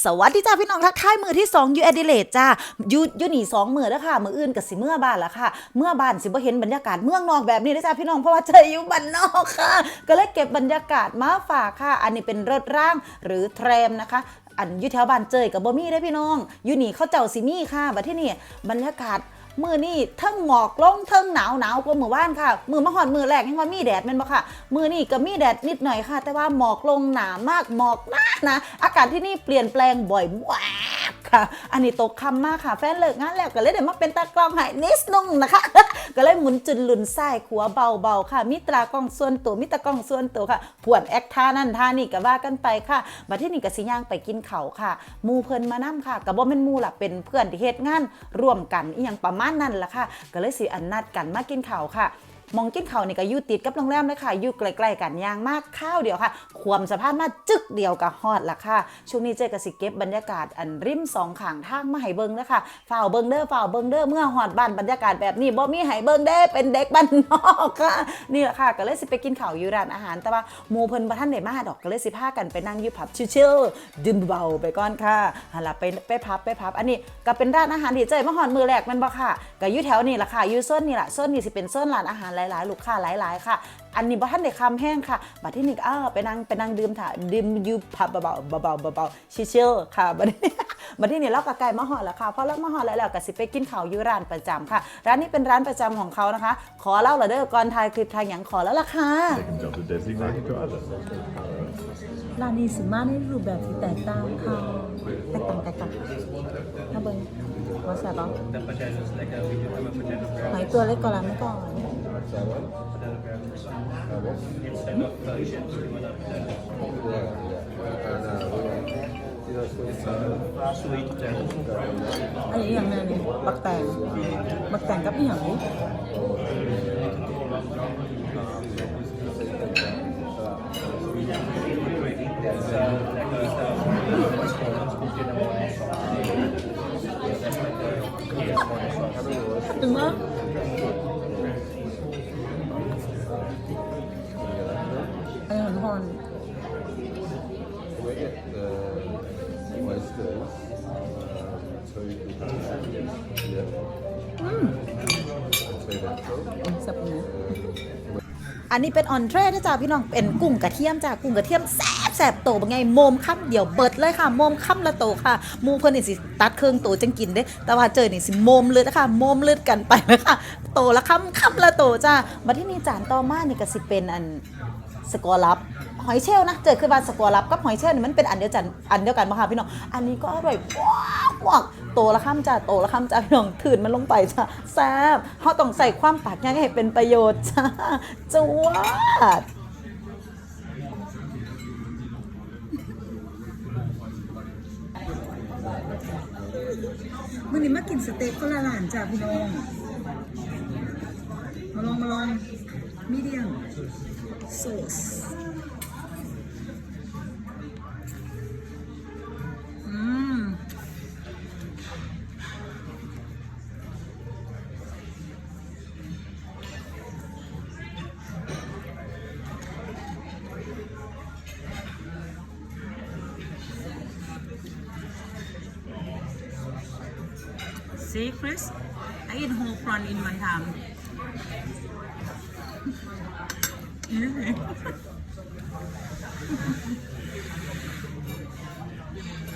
สวัสดีจ้าพี่น้องทักทายมือที่2ยูเอดิเลตจ้ายูยูหนีสองมือแล้วค่ะ มืออื่นกับสิเมื่อบ้านละค่ะ เมื่อบ้านสิบ่เห็นบรรยากาศเมืองนอกแบบนี้นะจ้าพี่น้องเพราะว่าเจออยู่บ้านนอกค่ะ ก็เลยเก็บบรรยากาศมาฝากค่ะ อันนี้เป็นรถร่างหรือแทรมนะคะอันอยูแถวบ้านเจยกับบ่มี่ได้พี่น้องอยู่นี่เขาเจ้าสิมี่ค่ะบัดที่นี่บรรยากาศ มือนี่ทั้งหมอกลงทั้งหนาวหนาวกว่ามือว่านค่ะ มือมะฮอดมือแรกยังว่ามีแดดแม่นบ่ค่ะ มือนี่ก็มีแดดนิดหน่อยค่ะ แต่ว่าหมอกลงหนามากหมอกมากนะ อากาศที่นี่เปลี่ยนแปลงบ่อยแวบ ค่ะ อันนี้ตกคำมากค่ะ แฟนเลิกงานแล้วก็เลยเดี๋ยวมาเป็นตากล้องให้นิดนึงนะคะ ก็เลยหมุนจุนหลุนไส้ขัวเบาๆค่ะ มีตรากล้องส่วนตัวมีตากล้องส่วนตัวค่ะผวนแอคท่านั่นท่านี่ก็ว่ากันไปค่ะมาที่นี่ก็สิย่างไปกินเขาค่ะมูเพิ่นมานํค่ะกับบ่แม่นมูล่ะเป็นเพื่อนที่เฮ็ดงานร่วมกันอีหยังประมาณนั้นล่ะค่ะ ก็เลยสิอันนัดกันมากินเขาค่ะ มองกินเขานี่ก็อยู่ติดกับโรงแรมเลยค่ะอยู่ใกล้ๆกันย่างมากข้าวเดียวค่ะ ควมสภาพมาจึกเดียวกับฮอดละค่ะ ช่วงนี้เจ๊กสิเก็บบรรยากาศอันริมสองข้างทางมาให้เบิ่งนะคะฝ่าวเบิ่งเด้อฝ่าวเบิ่งเด้อเมื่อฮอดบ้านบรรยากาศแบบนี้บ่มีให้เบิ่งเด้อเป็นเด็กบ้านนอกค่ะนี่แหละค่ะก็เลยสิไปกินข้าวอยู่ร้านอาหารแต่ว่าหมู่เพิ่นบ่ทันได้มาดอกก็เลยสิพากันไปนั่งอยู่ผับชิลๆดื่มเบาไปก่อนค่ะหันละไปไปพับไปพับ อันนี้ก็เป็นร้านอาหารที่เจ้ยมาฮอดมือแรกมันบ่ค่ะก็อยู่แถวนี้ล่ะค่ะอยู่โซนนี่ล่ะโซนนี้สิเป็นโซนร้านอาหารลายๆ ลูกค้าหลายๆ ค่ะ อันนี้บ่ทันได้คำแห้งค่ะบัดที่นี่ก็อ้าวไปนั่งไปนั่งดื่มถ่าดื่มอยู่ผับเบาๆเบาๆเบาๆชิลๆค่ะบัดนี้บัดที่นี่เราก็ใกล้มาฮอดแล้วค่ะพอเรามาฮอดแล้วเราก็สิไปกินข้าวอยู่ร้านประจำค่ะ ร้านนี้เป็นร้านประจำของเขานะคะ ขอเล่าละเด้อก่อนทายคลิปทางหยังขอแล้วล่ะค่ะ Second job is designated to others. ร้านนี้สิมาในรูปแบบที่แตกต่างค่ะ แตกต่างแตกต่างถ้าเบิ้งว่าแซ่บปะหอยตัวเล็กกว่าร้านเมื่อก่อน อันนี้อย่างไรนี่บักแตงบักแตง กับอีหยังนี่ถึงมั้ยอันนี้หอนหอน We get the oysters. So you can yeah. Potato. แซ่บนะอันนี้เป็นออนเทรนะจ๊ะพี่น้อง เป็นกุ้งกระเทียมจ้ะกุ้งกระเทียมแซ่บแซ่บโตบางไงโมมค่ำเดียวเบิดเลยค่ะโมมค่ำละโตค่ะมูเพิ่นนี่สิตัดเครื่องโตจังกินเด้ แต่ว่าเจอนี่สิโมมเลือดนะคะโมมเลือดกันไปนะคะโตละค่ำค่ำละโตจ้ามาที่นี่จานต่อมานี่ก็สิเป็นอัน สกอร์ลับหอยเชลนะเจอคือว่าสกอร์ลับกับหอยเชลนี่มันเป็นอันเดียวกันอันเดียวกันป่ะคะพี่น้องอันนี้ก็อร่อยมากโตละค่ำจ้าโตละค่ำจ้าพี่น้องถืนมันลงไปจ้าแซ่บเขาต้องใส่ความปากยังให้เป็นประโยชน์จ้าจวดมื่อนี้มากินสเต็กก็ละหลานจ้ะพี่น้อง มาลองมาลองมีเดียมโซสอืม See, Chris? I eat whole prawn in one time. You're